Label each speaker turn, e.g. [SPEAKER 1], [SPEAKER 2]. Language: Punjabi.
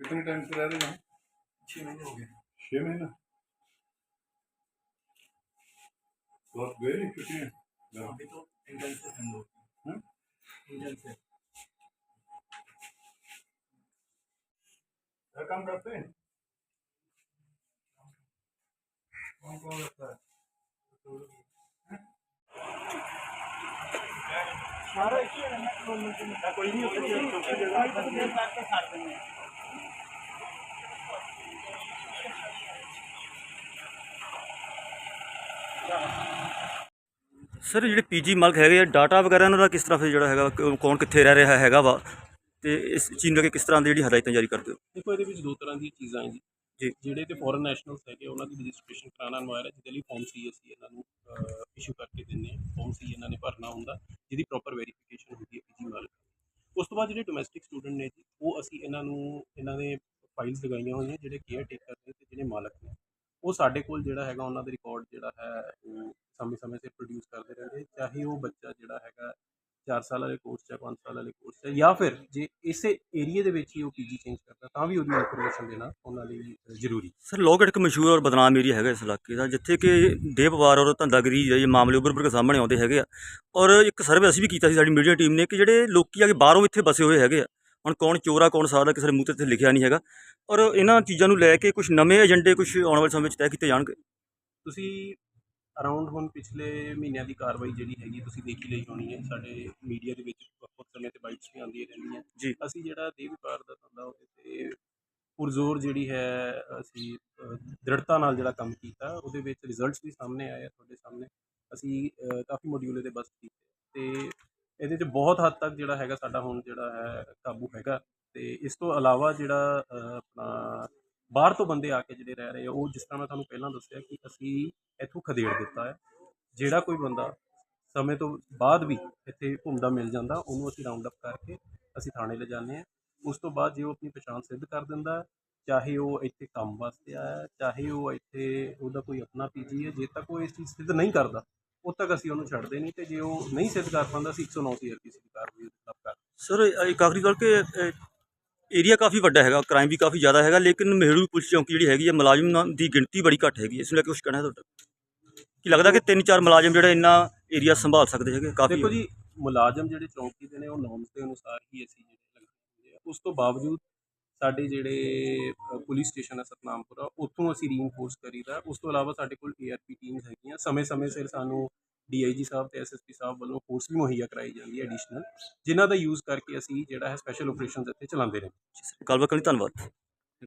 [SPEAKER 1] कितने टाइम से रह रहे हैं?
[SPEAKER 2] छः महीने हो गए।
[SPEAKER 1] छह महीना? तो आप गए घर?
[SPEAKER 2] अभी तो इंटर्न
[SPEAKER 1] इंजन काम करते हैं
[SPEAKER 2] कौन कौन करता है कोई नहीं
[SPEAKER 3] ਸਰ ਜਿਹੜੇ ਪੀਜੀ ਮਾਲਕ ਹੈਗੇ ਆ ਡਾਟਾ ਵਗੈਰਾ ਇਹਨਾਂ ਦਾ ਕਿਸ ਤਰ੍ਹਾਂ ਫਿਰ ਜਿਹੜਾ ਹੈਗਾ ਕ- ਕੌਣ ਕਿੱਥੇ ਰਹਿ ਰਿਹਾ ਹੈਗਾ ਵਾ? ਤੇ ਇਸ ਚੀਜ਼ ਨੂੰ ਲੈ ਕੇ ਕਿਸ ਤਰ੍ਹਾਂ ਦੀ ਜਿਹੜੀ ਹਦਾਇਤਾਂ ਜਾਰੀ ਕਰਦੇ ਹੋ?
[SPEAKER 4] ਦੇਖੋ ਇਹਦੇ ਵਿੱਚ ਦੋ ਤਰ੍ਹਾਂ ਦੀਆਂ ਚੀਜ਼ਾਂ ਹੈ ਜੀ।
[SPEAKER 3] ਜੀ।
[SPEAKER 4] ਜਿਹੜੇ ਤੇ ਫੋਰਨ ਨੈਸ਼ਨਲਸ ਹੈਗੇ ਉਹਨਾਂ ਦੀ ਰਜਿਸਟ੍ਰੇਸ਼ਨ ਕਰਾਉਣਾ ਅਨਵਾਇਰ ਹੈ ਜਿਹਦੇ ਲਈ ਫਾਰਮ ਸੀ ਅਸੀਂ ਇਹਨਾਂ ਨੂੰ ਇਸ਼ੂ ਕਰਕੇ ਦਿੰਦੇ ਹਾਂ ਫਾਰਮ ਸੀ ਇਹਨਾਂ ਨੇ ਭਰਨਾ ਹੁੰਦਾ ਜਿਹਦੀ ਪ੍ਰੋਪਰ ਵੈਰੀਫਿਕੇਸ਼ਨ ਹੁੰਦੀ ਹੈ ਪੀਜੀ ਮਾਲਕ। ਉਸ ਤੋਂ ਬਾਅਦ ਜਿਹੜੇ ਡੋਮੈਸਟਿਕ ਸਟੂਡੈਂਟ ਨੇ ਜੀ ਉਹ ਅਸੀਂ ਇਹਨਾਂ ਨੂੰ ਇਹਨਾਂ ਦੇ ਫਾਈਲਸ ਲਗਾਈਆਂ ਹੋਈਆਂ ਜਿਹੜੇ ਕੇਅਰ ਟੇਕਰ ਨੇ ਤੇ ਜਿਹੜੇ ਮਾਲਕ ਨੇ। ਉਹ ਸਾਡੇ ਕੋਲ ਜਿਹੜਾ ਹੈਗਾ, ਉਹਨਾਂ ਦਾ ਰਿਕਾਰਡ ਜਿਹੜਾ ਹੈ, ਉਹ ਸਮੇਂ-ਸਮੇਂ ਤੇ ਪ੍ਰੋਡਿਊਸ ਕਰਦੇ ਰਹਿੰਦੇ ਚਾਹੇ ਉਹ ਬੱਚਾ ਜਿਹੜਾ ਹੈਗਾ 4 ਸਾਲ ਵਾਲੇ ਕੋਰਸ ਜਾਂ 5 ਸਾਲ ਵਾਲੇ ਕੋਰਸ ਹੈ ਜਾਂ ਫਿਰ ਜੇ ਇਸੇ ਏਰੀਆ ਦੇ ਵਿੱਚ ਹੀ ਉਹ ਪੀਜੀ ਚੇਂਜ ਕਰਦਾ, ਤਾਂ ਵੀ ਉਹਦੀ ਇਨਫੋਰਮੇਸ਼ਨ ਦੇਣਾ ਉਹਨਾਂ ਲਈ ਜ਼ਰੂਰੀ।
[SPEAKER 3] ਸਰ ਲੋਹਗੜ੍ਹ ਇੱਕ ਮਸ਼ਹੂਰ ਔਰ ਬਦਨਾਮ ਏਰੀਆ ਹੈਗਾ ਇਸ ਇਲਾਕੇ ਦਾ, ਜਿੱਥੇ ਕਿ ਦੇਹ ਵਪਾਰ ਔਰ ਧੰਦਾਗਰੀ ਦੇ ਮਾਮਲੇ ਉੱਭਰ ਉੱਭਰ ਕੇ ਸਾਹਮਣੇ ਆਉਂਦੇ ਹੈਗੇ ਆ। ਔਰ ਇੱਕ ਸਰਵੇ ਅਸੀਂ ਵੀ ਕੀਤਾ ਸੀ ਸਾਡੀ ਮੀਡੀਆ ਟੀਮ ਨੇ ਕਿ ਜਿਹੜੇ ਲੋਕੀ ਆ ਕੇ ਬਾਹਰੋਂ ਇੱਥੇ ਬਸੇ ਹੋਏ ਹੈਗੇ ਆ ਹੁਣ ਕੌਣ ਚੋਰ ਆ ਕੌਣ ਸਾਦਾ ਕਿਸੇ ਦੇ ਮੂੰਹ ਤੇ ਲਿਖਿਆ ਨਹੀਂ ਹੈਗਾ। ਔਰ ਇਹਨਾਂ ਚੀਜ਼ਾਂ ਨੂੰ ਲੈ ਕੇ ਕੁਝ ਨਵੇਂ ਏਜੰਡੇ ਕੁਝ ਆਉਣ ਵਾਲੇ ਸਮੇਂ ਵਿੱਚ ਤੈਅ ਕੀਤੇ ਜਾਣਗੇ।
[SPEAKER 4] ਤੁਸੀਂ ਅਰਾਊਂਡ ਹੁਣ ਪਿਛਲੇ ਮਹੀਨਿਆਂ ਦੀ ਕਾਰਵਾਈ ਜਿਹੜੀ ਹੈਗੀ ਤੁਸੀਂ ਦੇਖ ਲਈ ਹੋਣੀ ਹੈ। ਸਾਡੇ ਮੀਡੀਆ ਦੇ ਵਿੱਚ ਬਹੁਤ ਸਮੇਂ ਤੇ ਬਾਈਟਸ ਵੀ ਆਉਂਦੀਆਂ ਰਹਿੰਦੀਆਂ।
[SPEAKER 3] ਜੀ।
[SPEAKER 4] ਅਸੀਂ ਜਿਹੜਾ ਦੇਹ ਵਪਾਰ ਦਾ ਧੰਦਾ ਉਹਦੇ ਤੇ ਪੁਰਜ਼ੋਰ ਜਿਹੜੀ ਹੈ ਅਸੀਂ ਦ੍ਰਿੜਤਾ ਨਾਲ ਜਿਹੜਾ ਕੰਮ ਕੀਤਾ ਉਹਦੇ ਵਿੱਚ ਰਿਜ਼ਲਟਸ ਵੀ ਸਾਹਮਣੇ ਆਏ ਆ ਤੁਹਾਡੇ ਸਾਹਮਣੇ। ਅਸੀਂ ਕਾਫੀ ਮੋਡਿਊਲ ਇਹਦੇ ਬਸ ਕੀਤੇ। ਤੇ ਇਹਦੇ 'ਚ ਬਹੁਤ ਹੱਦ ਤੱਕ ਜਿਹੜਾ ਹੈਗਾ ਸਾਡਾ ਹੁਣ ਜਿਹੜਾ ਹੈ ਕਾਬੂ ਹੈਗਾ ਤੇ ਇਸ ਤੋਂ ਇਲਾਵਾ ਜਿਹੜਾ ਆਪਣਾ ਬਾਹਰ ਤੋਂ ਬੰਦੇ ਆ ਕੇ ਜਿਹੜੇ ਰਹਿ ਰਹੇ ਆ, ਉਹ ਜਿਸ ਤਰ੍ਹਾਂ ਮੈਂ ਤੁਹਾਨੂੰ ਪਹਿਲਾਂ ਦੱਸਿਆ ਕਿ ਅਸੀਂ ਇੱਥੋਂ ਖਦੇੜ ਦਿੱਤਾ ਹੈ, ਜਿਹੜਾ ਕੋਈ ਬੰਦਾ ਸਮੇਂ ਤੋਂ ਬਾਅਦ ਵੀ ਇੱਥੇ ਘੁੰਮਦਾ ਮਿਲ ਜਾਂਦਾ, ਉਹਨੂੰ ਅਸੀਂ ਰਾਉਂਡ ਅਪ ਕਰਕੇ ਅਸੀਂ ਥਾਣੇ ਲੈ ਜਾਂਦੇ ਹਾਂ। ਉਸ ਤੋਂ ਬਾਅਦ ਜੇ ਉਹ ਆਪਣੀ ਪਛਾਣ ਸਿੱਧ ਕਰ ਦਿੰਦਾ ਚਾਹੇ ਉਹ ਇੱਥੇ ਕੰਮ ਵਾਸਤੇ ਆਇਆ ਚਾਹੇ ਉਹ ਇੱਥੇ ਉਹਦਾ ਕੋਈ ਆਪਣਾ ਪੀਜੀ ਹੈ, ਜੇ ਤੱਕ ਉਹ ਇਸ ਚੀਜ਼ ਸਿੱਧ ਨਹੀਂ ਕਰਦਾ ਉਦ ਤੱਕ ਅਸੀਂ ਉਹਨੂੰ ਛੱਡਦੇ ਨਹੀਂ ਤੇ ਜੇ ਉਹ ਨਹੀਂ ਸਿੱਧ ਕਰ ਪਾਉਂਦਾ ਅਸੀਂ 109 ਸੀਆਰਪੀਸੀ ਦੀ ਕਾਰਵਾਈ ਉਹਦੇ ਖਿਲਾਫ ਕਰ
[SPEAKER 3] ਸਰ ਇੱਕ ਆਖਰੀ ਗੱਲ ਕਿ ਏਰੀਆ ਕਾਫੀ ਵੱਡਾ ਹੈਗਾ ਕ੍ਰਾਈਮ ਵੀ ਕਾਫੀ ਜ਼ਿਆਦਾ ਹੈਗਾ ਲੇਕਿਨ ਮਹਿਰੂ ਪੁਲਿਸ ਚੌਂਕੀ ਜਿਹੜੀ ਹੈਗੀ ਹੈ ਮੁਲਾਜ਼ਮਾਂ ਦੀ ਗਿਣਤੀ ਬੜੀ ਘੱਟ ਹੈਗੀ। ਇਸ ਨੂੰ ਲੈ ਕੇ ਕੁਝ ਕਹਿਣਾ ਤੁਹਾਡਾ? ਕੀ ਲੱਗਦਾ ਕਿ ਤਿੰਨ ਚਾਰ ਮੁਲਾਜ਼ਮ ਜਿਹੜੇ ਇੰਨਾ ਏਰੀਆ ਸੰਭਾਲ ਸਕਦੇ ਹੈਗੇ ਕਾਫੀ
[SPEAKER 4] ਦੇਖੋ ਜੀ ਮੁਲਾਜ਼ਮ ਜਿਹੜੇ ਚੌਂਕੀ ਦੇ ਨੇ ਉਹ ਨੋਰਮਸ ਦੇ ਅਨੁਸਾਰ ਹੀ ਅਸੀਂ ਜਿਹੜੇ ਆ। ਉਸ ਤੋਂ ਬਾਵਜੂਦ ਸਾਡੇ ਜਿਹੜੇ ਪੁਲਿਸ ਸਟੇਸ਼ਨ ਹੈ ਸਤਨਾਮਪੁਰਾ ਉੱਥੋਂ ਅਸੀਂ ਰੀਇਨਫੋਰਸ ਕਰੀਦਾ। ਉਸ ਤੋਂ ਇਲਾਵਾ ਸਾਡੇ ਕੋਲ ਏਆਰਪੀ ਟੀਮਸ ਹੈਗੀਆਂ। ਸਮੇਂ-ਸਮੇਂ ਸਿਰ ਸਾਨੂੰ ਡੀਆਈਜੀ ਸਾਹਿਬ ਤੇ ਐਸਐਸਪੀ ਸਾਹਿਬ ਵੱਲੋਂ ਫੋਰਸ ਵੀ ਮੁਹੱਈਆ ਕਰਾਈ ਜਾਂਦੀ ਹੈ ਐਡੀਸ਼ਨਲ ਜਿਨ੍ਹਾਂ ਦਾ ਯੂਜ਼ ਕਰਕੇ ਅਸੀਂ ਜਿਹੜਾ ਹੈ ਸਪੈਸ਼ਲ ਆਪਰੇਸ਼ਨਸ ਇੱਥੇ ਚਲਾਉਂਦੇ ਰਹੇ।
[SPEAKER 3] ਗੱਲਬਾਤ ਕਰਨ ਲਈ ਧੰਨਵਾਦ।